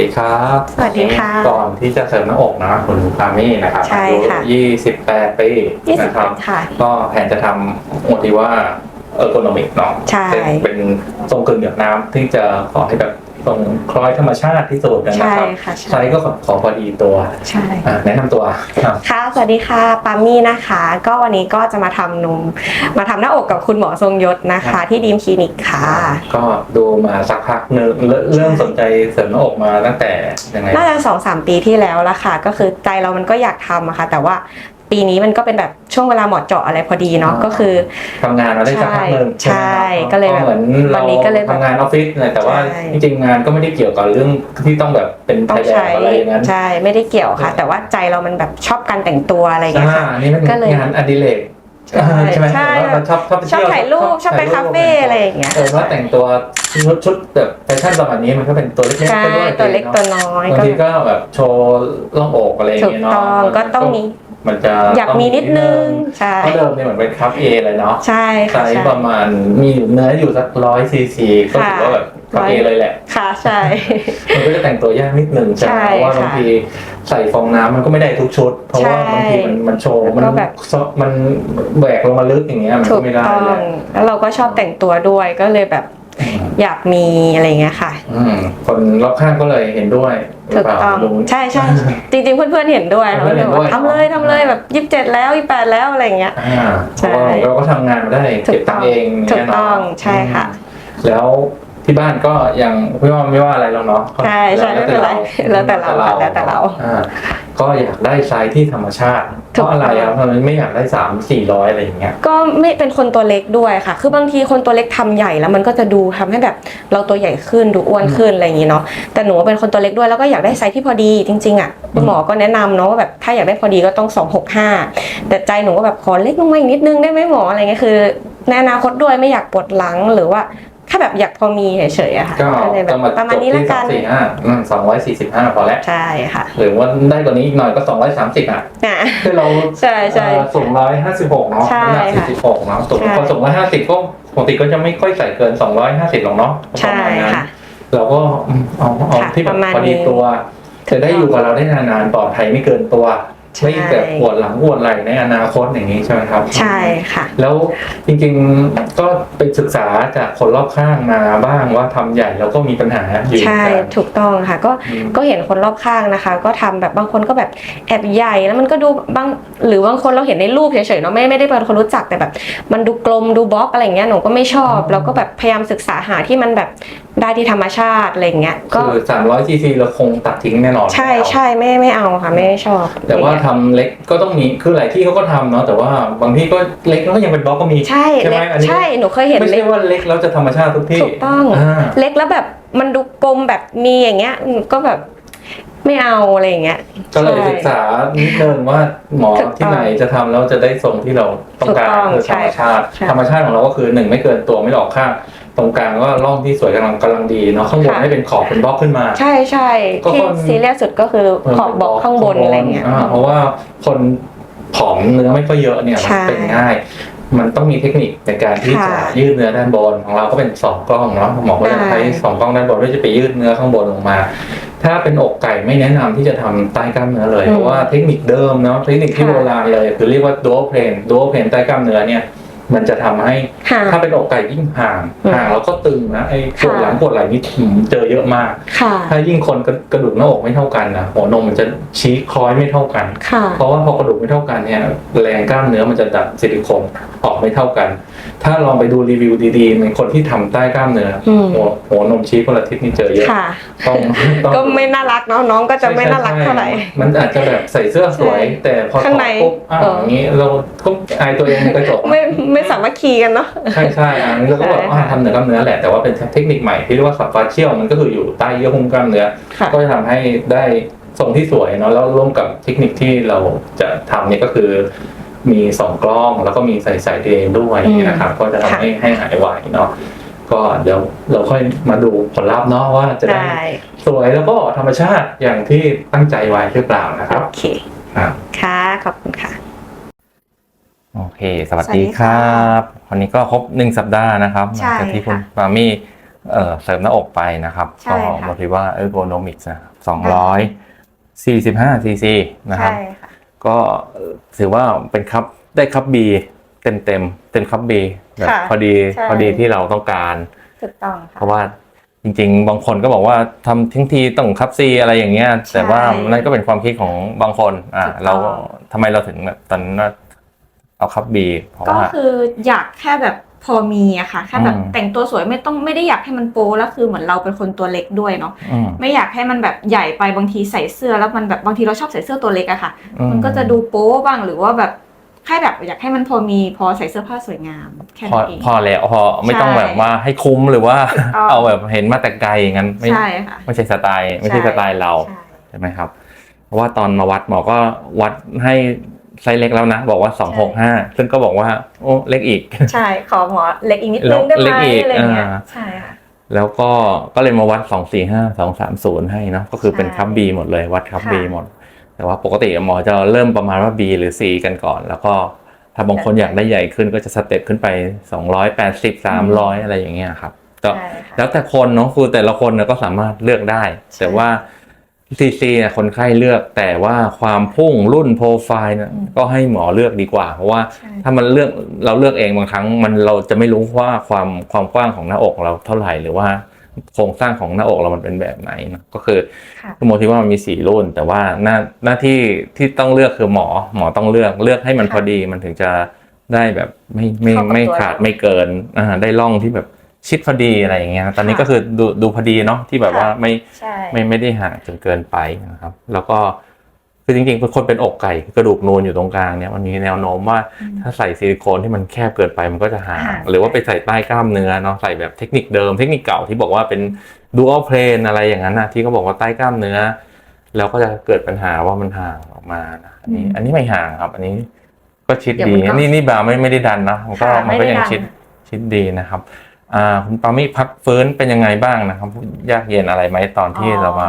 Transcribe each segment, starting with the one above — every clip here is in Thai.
ดีครับ สวัสดีค่ะก่อนที่จะเสริมหน้าอกนะคุณพามี่นะครับใช่อายุค่ะ28 ปียี่สิบนะครับค่ะก็แผนจะทำโอทีว่าเออร์โกนอมิกเนาะใช่เป็นเป็นทรงกึ่งหยดน้ำที่จะขอให้แบบ ทรงคล้อยธรรมชาติที่สุดนะใช่ครับค่ะไซใช่ส์ก็ขอขอพอดีตัวใช่ อะแนะนำตัวครับ ค่ะ สวัสดีค่ะ ปามี่นะคะ ก็วันนี้ก็จะมาทำนม มาทำหน้าอกกับคุณหมอทรงยศนะคะที่ดีมคลินิกค่ะ ก็ดูมาสักพักหนึงเริ่มเริ่มสนใจเสริมหน้าอกมาตั้งแต่ยังไง น่าจะสองสามปีที่แล้วละค่ะ ก็คือใจเรามันก็อยากทำอะค่ะ แต่ว่า ปีนี้มันก็เป็นแบบช่วงเวลาเหมาะเจาะอะไรพอดีเนาะอ่าก็คือทำงานมาได้สักพักหนึ่งใช่ไหมครับก็เลยแบบเหมือนวัเรานนี้ก็เลยแบบทำงานออฟฟิศเลยแต่ว่าใช่จริงๆงานก็ไม่ได้เกี่ยวกับเรื่องที่ต้องแบบเป็นต้อถ่างยแบบใช้อะไรอย่างนั้นใช่ไม่ได้เกี่ยวค่ะ แต่ว่าใจเรามันแบบชอบการแต่งตัวอะไรอย่างเงี้ยอ่าค่ะอันนี้มันก็เลยงานอดิเรกใช่ใช่ไหมใช่แต่ว่าเราชอบชอบไปชอบเที่ยวถ่ายรูปชอบไปคาเฟ่อะไรอย่างเงี้ยเออว่าแต่งตัวชุดชุดแบบแฟชั่นประมาณนี้มันก็เป็นตัวเล็กๆใช่ก็ด้วยตัวเล็กตัวน้อยบางก็ทีก็แบบโชว์ล่องอกอะไรอย่างถูกเงี้ยเนาะต้องก็ต้องมี มันจะอยากมีนิดนึงใช่เพราะเดิมเนี่ยเหมือนเป็นคัพเอเลยเนาะใช่ไซค่ะส์ใช่ประมาณมีอยู่เนื้ออยู่สักร้อยซีซีก็ถือว่าแบบคัพเอเลยแหละ ค่ะใช่ มันก็จะแต่งตัวยากนิดนึงใช่ไหมใช่เพราะว่าค่ะบางทีใส่ฟองน้ำมันก็ไม่ได้ทุกชุด เพราะว่าใช่บางทีมันมันโชว์มันก็แบบมันแบกลงมาลึกอย่างเงี้ยมันถูก็กไม่ได้ต้องเลยแล้วเราก็ชอบแต่งตัวด้วยก็เลยแบบอยากมีอะไรเงี้ยค่ะ อืมคนรอบข้างก็เลยเห็นด้วยหรื ถูอกเปล่าต้องลุงใช่ใช่จริงๆ เพื่อนๆเห็นด้วยเพื่อนๆเห็นด้วยทำเลยทำเลยแบบยี่สิบเจ็ดแล้วยี่แปดแล้วอะไรเงี้ยอ่าใช่เพราะว่าเราก็ทำงานมาได้ถูเก็บกต้ตัองงค์เองถูเนี่ยกเนาะต้องใช่ค่ะ แล้วที่บ้านก็ยังไม่ว่าไม่ว่าอะไรแล้วเนาะใช่ใช่ไม่เป็นไรแล้วแต่เราค่ะแล้วแต่เราอ่า ก็อยากได้ไซส์ที่ธรรมชาติเพถูก ราะอะไรต้อะองเพราะมันไม่อยากได้สามสี่ร้อยอะไรอย่างเงี้ย ก็ไม่เป็นคนตัวเล็กด้วยค่ะ คือบางทีคนตัวเล็กทำใหญ่แล้วมันก็จะดูทำให้แบบเราตัวใหญ่ขึ้นดูอ้วนขึ้นอะไรอย่างนี้เนาะ แต่หนูเป็นคนตัวเล็กด้วยแล้วก็อยากได้ไซส์ที่พอดีจริงๆอะคุณหมอก็แนะนำเนาะว่าแบบถ้าอยากได้พอดีก็ต้อง 265 แต่ใจหนูก็แบบขอเล็กลงมาอีกนิดนึงได้ไหมหมออะไรเงี้ยคือในอนาคตด้วยไม่อยากปวดหลังหรือว่า แค่แบบอยากพอมีเฉยๆอะค่ะก็ก็เลยแบบก็มาประมาณนี้จบละที่สกัองนสี่ห้าสองร้อยสี่สิบห้าพอแล้วใช่ค่ะ หรือว่าได้กว่านี้อีกหน่อยก็สองร้อยสามสิบอะอะคือเราใช่ใช่เอ่อสูงร้อยห้าสิบหกเนาะใช่น้ำหนักค่ะสี่สิบหกเนาะสูงใช่คนสูงร้อยห้าสิบก็ปกติก็จะไม่ค่อยใส่เกินสองร้อยห้าสิบหรอกเนาะประใช่มาณนั้นค่ะเราก็อืมเอาเอาค่ะที่แบปบระมาณพอดีนี้ตัวถูจะกได้ต้องอยู่กับเราได้นานๆปลอดภัยไม่เกินตัวใช่ ไม่แบบปวดหลังปวดไหล่ในอนาคตอย่างนี้ใช่ไหมครับ ใช่ค่ะ แล้วจริงๆก็ไปศึกษาจากคนรอบข้างมาบ้างว่าทำใหญ่แล้วก็มีปัญหาอยู่ใช่เหมือนกันถูกต้องค่ะ ก็อืมก็เห็นคนรอบข้างนะคะ ก็ทำแบบบางคนก็แบบแอบใหญ่แล้วมันก็ดูบางหรือบางคนเราเห็นในรูปเฉยๆเนาะไม่ไม่ได้เป็นคนรู้จักแต่แบบ มันดูกลมดูบล็อกอะไรอย่างเงี้ยหนูก็ไม่ชอบเราก็แบบพยายามศึกษาหาที่มันแบบได้ที่ธรรมชาติอะไรอย่างเงี้ยก็คือสามร้อยซีซีเราคงตัดทิ้งแน่นอนใช่ไม่เอาใช่ไม่ไม่เอาค่ะไม่ชอบ แต่ว่าทำเล็กก็ต้องมีคือหลายที่เขาก็ทำเนาะแต่ว่าบางที่ก็เล็กแล้วก็ยังเป็นบล็อกก็มีใช่ใช่ไหมเล็กอันนี้ใช่หนูเคยเห็นไม่เล็ใช่กว่าเล็กแล้วจะธรรมชาติทุกที่ถูกต้องอ่าเล็กแล้วแบบมันดูกลมแบบมีอย่างเงี้ยหนูก็แบบไม่เอาอะไรอย่างเงี้ยก็เลยใช่ศึกษานิดนึงว่าหมอถูกต้องที่ไหนจะทำแล้วจะได้ทรงที่เราต้องการถูกต้องคือธรรมชาติใช่ธรรมชาติของเราก็คือหนึ่งไม่เกินตัวไม่หลอกข้าง ตรงกลางก็ร่องที่สวยกำลังกำลังดีเนาะข้างบนค่ะ ให้เป็นขอบเป็นบล็อกขึ้นมา ใช่ใช่ก็ที่คน ซีเรียสสุดก็คือขอบบอกข้างบนอะไรเงี้ยาเพราะว่าคนผอมเนื้อไม่ค่อยเยอะเนี่ยมันใช่เป็นง่าย มันต้องมีเทคนิคในการที่จะค่ะยืดเนื้อด้านบนของเราก็เป็นสองกล้องเนาะหมอก็จะได้ใช้สองกล้องด้านบนเพื่อจะไปยืดเนื้อข้างบนลงมา ถ้าเป็นอกไก่ไม่แนะนำที่จะทำใต้กล้ามเนื้อเลยอืมเพราะว่าเทคนิคเดิมเนาะเทคนิคที่ค่ะ โบราณเลย คือเรียกว่า dual plane dual plane ใต้กล้ามเนื้อเนี่ย มันจะทำให้ค่ะถ้าเป็นอกไก่ยิ่งห่างอืมห่างแล้วก็ตึงนะไอ้ปวดหลังปวดไหล่นี่หืมเจอเยอะมากค่ะถ้ายิ่งคนกระกระดูกหน้าอกไม่เท่ากันนะหัวนมมันจะชี้คล้อยไม่เท่ากันค่ะเพราะว่าพอกระดูกไม่เท่ากันเนี่ยแรงกล้ามเนื้อมันจะดัดซิลิโคนออกไม่เท่ากัน ถ้าลองไปดูรีวิวดีๆในคนที่ทำใต้กล้ามเนื้ออมหัวหัวนมชี้คนละทิศนี่เจอเยอะค่ะต้องต้องก็ไม่น่ารักเนาะน้องก็จะไม่น่ารักเท่าไหร่ใช่มันอาจจะแบบใส่เสื้อสวยใช่แต่พอถข้างอในดปุ๊บอ้าวเอออย่างนี้เราก็อายตัวเองในกระจกไม่ไม่สามัคคีกันเนาะใช่ใช่อันนี้เราก็แบบใช่อ่าทำเนื้อกล้ามเนื้อแหละแต่ว่าเป็นเทคนิคใหม่ที่เรียกว่าขับฟาเชียลมันก็คืออยู่ใต้เยื่อหุ้มกล้ามเนื้อค่ะก็จะทำให้ได้ทรงที่สวยเนาะแล้วร่วมกับเทคนิคที่เราจะทำเนี่ยก็คือมีสองกล้องแล้วก็มีใส่สายเดนด้วยอืมนะครับ ก็จะทำค่ะให้ให้หายไวเนาะก็เดี๋ยวเราค่อยมาดูผลลัพธ์เนาะว่าจะได้ได้สวยแล้วก็ธรรมชาติอย่างที่ตั้งใจไว้หรือเปล่านะครับ โอเคครับค่ะขอบคุณค่ะ โอเค สวัสสวัสดีดีคค่ะรับวันนี้ก็ครบหนึ่งสัปดาห์นะครับหใช่ลังจากที่คุณค่ะปามี่เอ่อเสริมหน้าอกไปนะครับใช่ก็ค่ะโมทิว่าเออร์โกนมิกส์นะสองร้อยสี่สิบห้าซีซีนะครับใช่ค่ะก็ถือว่าเป็นคัพได้คัพบีเต็มเต็มๆเป็นคัพบีแบบค่ะพอดีใช่พอดีที่เราต้องการถูกต้องเพค่ะราะว่าจริง ๆ บางคนก็บอกว่าทำทิ้งทีต้องคับซีอะไรอย่างเงี้ยแต่ว่านั่นก็เป็นความคิดของบางคนอ่าถูกต้องเราทำไมเราถึงแบบตอนนั้นว่า เอาคับบีเพราะก็ว่า คืออยากแค่แบบพอมีอะค่ะแค่แบบอืม แต่งตัวสวยไม่ต้องไม่ได้อยากให้มันโป๊แล้วคือเหมือนเราเป็นคนตัวเล็กด้วยเนาะอืมไม่อยากให้มันแบบใหญ่ไปบางทีใส่เสื้อแล้วมันแบบบางทีเราชอบใส่เสื้อตัวเล็กอะค่ะ อืมันก็จะดูโป๊บ้างหรือว่าแบบแค่แบบอยากให้มันพอมีพอใส่เสื้อผ้าสวยงามแค่พอนั้นเอง พอแล้วพอไม่ต้องใช่แบบว่าให้คุ้มหรือว่าถูกต้อง เอาแบบเห็นมาแต่ไกลอย่างนั้นไม่ใช่ค่ะ ไม่ใช่สไตล์ ไม่ใช่ใช่ สไตล์เรา ใช่ ใช่ไหมครับ เพราะว่าตอนมาวัดหมอก็วัดให้ ไซส์เล็กแล้วนะ บอกว่าสองหกห้าซึ่งก็บอกว่าโอ้เล็กอีก ใช่ ขอหมอเล็กอีกนิดแล้นึวงได้ไหเล็มกอีกอะไรเงี้ยอ่าใช่ค่ะแล้วก็ก็เลยมาวัด2 4 5 2 3 0ให้เนาะก็คือเป็นใช่คัพ B หมดเลยวัดคัพค่ะ B หมด แต่ว่าปกติหมอจะเริ่มประมาณว่า B หรือ C กันก่อน แล้วก็ถ้าบางคนอยากได้ใหญ่ขึ้นก็จะสเต็ปขึ้นไป280 300อะไรอย่างเงี้ยครับก็ใช่ค่ะแล้วแต่คนเนาะคือแต่ละคนเนี่ยก็สามารถเลือกได้ แต่ว่า CC เนี่ยคนไข้เลือกแต่ว่าความพุ่งรุ่นโปรไฟล์เนี่ยอืมก็ให้หมอเลือกดีกว่า เพราะว่าใช่ถ้ามันเลือกเราเลือกเองบางครั้ง มันเราจะไม่รู้ว่าความความกว้างของหน้าอกเราเท่าไหร่หรือว่าโครงสร้างของหน้าอกเรามันเป็นแบบไหนนะก็คือค่ะคือโมที่ว่ามันมีสี่รุ่น แต่ว่าหน้าหน้าที่ที่ต้องเลือกคือหมอหมอต้องเลือกเลือกให้มันค่ะพอดีมันถึงจะได้แบบไม่ไม่เข้ากับไม่ตัวขาดเราไม่เกินอ่าได้ร่องที่แบบ ชิดพอดีอะไรอย่างเงี้ยตอนนี้ค่ะก็คือดูดูพอดีเนาะที่แบบค่ะว่าไม่ใช่ไม่ไม่ได้ห่างจนเกินไปนะครับ แล้วก็คือจริงๆเป็นคนเป็นอกไก่กระดูกนูนอยู่ตรงกลางเนี่ยมันมีแนวโน้มว่าอืมถ้าใส่ซิลิโคนที่มันแคบเกินไปมันก็จะห่างห่างหรือว่าไปใส่ใต้กล้ามเนื้อเนาะใส่แบบเทคนิคเดิมเทคนิคเก่าที่บอกว่าเป็นดูอัลเพลนอะไรอย่างนั้นนะที่เขาบอกว่าใต้กล้ามเนื้อ แล้วก็จะเกิดปัญหาว่ามันห่างออกมานะอันนี้อืมอันนี้ไม่ห่างครับ อันนี้ก็ชิดเดี๋ยวดีมันก็นี่นี่บาร์ไม่ไม่ได้ดันนะมันก็ค่ะมันก็ไม่ได้ยังดันชิดชิดดีนะครับอ่า คุณปามี่พักฟื้นเป็นยังไงบ้างนะครับยากเย็นอะไรไหมตอนที่เรามา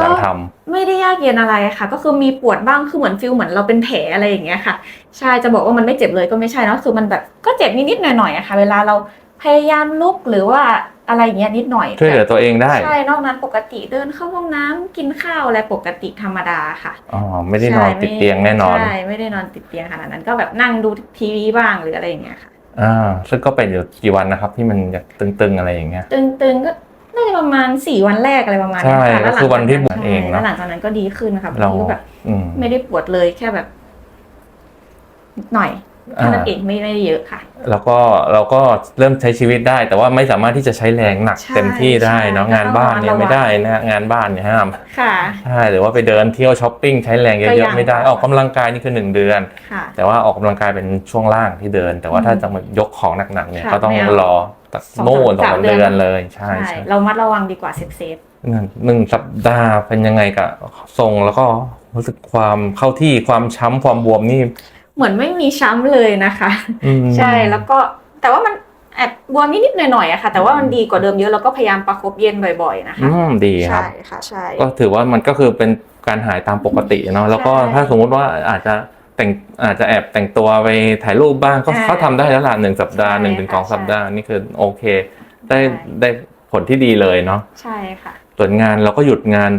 การทำไม่ได้ยากเย็นอะไรค่ะ ก็คือมีปวดบ้างคือเหมือนฟิลเหมือนเราเป็นแผลอะไรอย่างเงี้ยค่ะใช่จะบอกว่ามันไม่เจ็บเลยก็ไม่ใช่เนอะคือมันแบบก็เจ็บนิดๆหน่อยๆอะค่ะ เวลาเราพยายามลุกหรือว่าอะไรอย่างเงี้ยนิดหน่อยช่วยเหลือตัวเองได้ใช่นอกนั้นปกติเดินเข้าห้องน้ำกินข้าวอะไรปกติธรรมดาค่ะอ๋อไม่ได้นอนใช่ติดเตียงแน่นอนใช่ไม่ได้นอนติดเตียงขนาดนั้นก็แบบนั่งดูทีวีบ้างหรืออะไรอย่างเงี้ยค่ะ อ่าซึ่งก็เป็นอยู่กี่วันนะครับ ที่มันตึงๆอะไรอย่างเงี้ย ตึงๆก็น่าจะประมาณสี่วันแรกอะไรประมาณเนี้ยใช่ค่ะแล้วหลัก็คือวันที่บวชใช่เองเนอะแล้วหลังจากนั้นก็ดีขึ้นนะคะบางเราทีก็แบบ อืม ไม่ได้ปวดเลยแค่แบบนิดหน่อย แค่นั้นเองไม่ไม่ได้เยอะค่ะ แล้วก็เราก็เริ่มใช้ชีวิตได้ แต่ว่าไม่สามารถที่จะใช้แรงหนักใช่เต็มที่ได้เนาะใช่งานบ้านเนี่ยต้องระวังไม่ได้นะงานบ้านเนี่ยห้ามค่ะใช่หรือว่าไปเดินเที่ยวช้อปปิ้งใช้แรงเยก็อะยังๆไม่ได้ออกกำลังกายนี่คือหนึ่งเดือนค่ะแต่ว่าออกกำลังกายเป็นช่วงล่างที่เดิน แต่ว่าถ้าอืมจะมายกของหนักๆเนี่ยค่ะก็ต้องไม่เอารอตักสองโน่นสองสามสามเดือนเดือนเลยใช่ใช่ใช่เรามัดระวังดีกว่าเซฟเซฟหนึ่งหนึ่งสัปดาห์เป็นยังไงกับทรงแล้วก็รู้สึกความเข้าที่ความช้ำความบวมนี่ เหมือนไม่มีช้ำเลยนะคะอืมใช่แล้วก็แต่ว่ามันแอบบวมนิดๆหน่อยๆอะค่ะ แต่ว่ามันดีกว่าเดิมเยอะแล้วก็พยายามประคบเย็นบ่อย ๆ นะคะอืมดีครับใช่ค่ะใช่ ก็ถือว่ามันก็คือเป็นการหายตามปกติเนาะแล้วก็ใช่ถ้าสมมุติว่าอาจจะแต่งอาจจะแอบแต่งตัวไปถ่ายรูปบ้างก็ใช่เขาทำได้แล้วล่ะหนึ่งสัปดาห์ใช่หนึ่งถึงสองค่ะสัปดาห์นี่คือโอเค ได้ใช่ ได้ผลที่ดีเลยเนาะใช่ค่ะ ส่วนงานเราก็หยุดงาน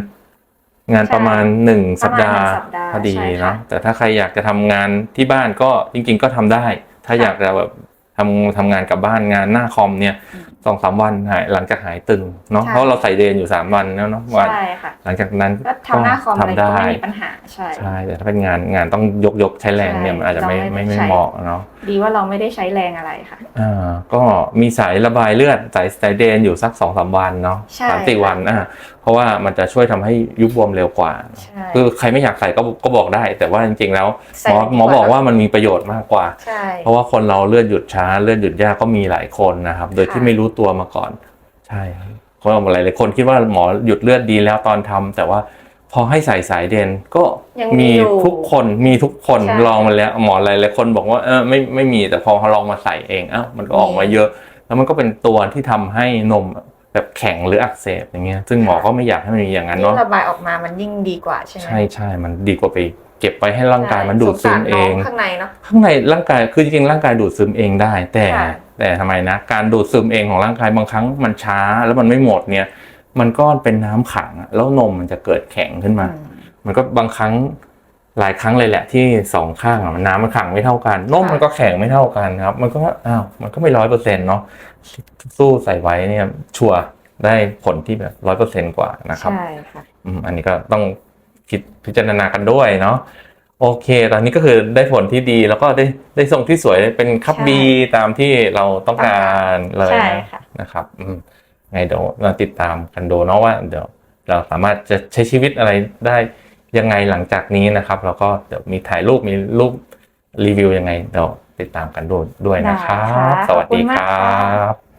งานใช่ประมาณหนึ่งสัปดาห์ประมาณหนึ่งสัปดาห์พอดีใช่ค่ะ เนาะแต่ถ้าใครอยากจะทำงานที่บ้านก็จริง ๆ ก็ทำได้ ถ้าค่ะอยากจะแบบทำทำงานกลับบ้านงานหน้าคอมเนี่ยอืมสองสามวันหายหลังจากหายตึงเนาะใช่ เพราะเราใส่เดนอยู่สามวันแล้วเนาะวันใช่ค่ะ หลังจากนั้นก็ทำหน้าคอมอะไรทำก็ได้ไม่มีปัญหาใช่ ใช่แต่ถ้าเป็นงานงานต้องยกยกใช้แรงเนี่ยใช่มันอาจจะไม่เราไม่ไม่ได้ไม่ใช้เหมาะเนาะ ดีว่าเราไม่ได้ใช้แรงอะไรค่ะ อ่าก็มีสายระบายเลือดสายสายเดนอยู่สักสองสามวันเนาะใช่สามสี่ค่ะ วันอ่า เพราะว่ามันจะช่วยทำให้ยุบบวมเร็วกว่าใช่คือใครไม่อยากใส่ก็ก็บอกได้ แต่ว่าจริงๆแล้วหใส่มอดีกว่าหมอบอกว่ามันมีประโยชน์มากกว่าใช่เพราะว่าคนเราเลือดหยุดช้าเลือดหยุดยากก็มีหลายคนนะครับ โดยที่ค่ะไม่รู้ตัวมาก่อน ใช่คนหลายหลายๆคนคิดว่าหมอหยุดเลือดดีแล้วตอนทำแต่ว่าพอให้ใส่สายเดนก็ยังมีมีอยู่ทุกคนมีทุกคนใช่ลองมาแล้วหมอหลายหลายๆคนบอกว่าเออไม่ไม่มีแต่พอเขาลองมาใส่เองเอ้ามันก็ออกมาเยอะ แล้วมันก็เป็นตัวที่ทำให้นม แบบแข็งหรืออักเสบอย่างเงี้ยซึ่งหมอก็ไม่อยากให้มันมีอย่างนั้นยิ่เนาะงระบายออกมามันยิ่งดีกว่าใช่ไหมใช่ใช่มันดีกว่าไปเก็บไว้ให้ร่างกายมันดูดซึมเองสสารน้ข้างในเนาะข้างในร่างกายคือจริงๆร่างกายดูดซึมเองได้ แต่ค่ะแต่ทำไมนะการดูดซึมเองของร่างกายบางครั้งมันช้าแล้วมันไม่หมดเนี่ยมันก็เป็นน้ำขังอะแล้วนมมันจะเกิดแข็งขึ้นมาอืมมันก็บางครั้ง หลายครั้งเลยแหละที่สองข้างอะมันน้ำมันขังไม่เท่ากันนมมันก็แข็งไม่เท่ากันครับ มันก็อ้าวมันก็ไม่ร้อยเปอร์เซ็นต์เนาะสู้ใส่ไว้เนี่ยชัวร์ได้ผลที่แบบร้อยเปอร์เซ็นต์กว่านะครับใช่ค่ะอืมอันนี้ก็ต้องคิดพิจารณากันด้วยเนาะโอเค ตอนนี้ก็คือได้ผลที่ดีแล้วก็ได้ได้ทรงที่สวยเป็นคัพใช่บีตามที่เราต้องการเลยใช่นะค่ะนะครับอืมไงเดี๋ยวเราติดตามกันดูเนาะว่าเดี๋ยวเราสามารถจะใช้ชีวิตอะไรได้ ยังไงหลังจากนี้นะครับแล้วก็เดี๋ยวมีถ่ายรูปมีรูปรีวิวยังไงเดี๋ยวติดตามกันดูด้วยนะครับได้ค่ะสวัสดีขอบคุณคมากรัค่ะบ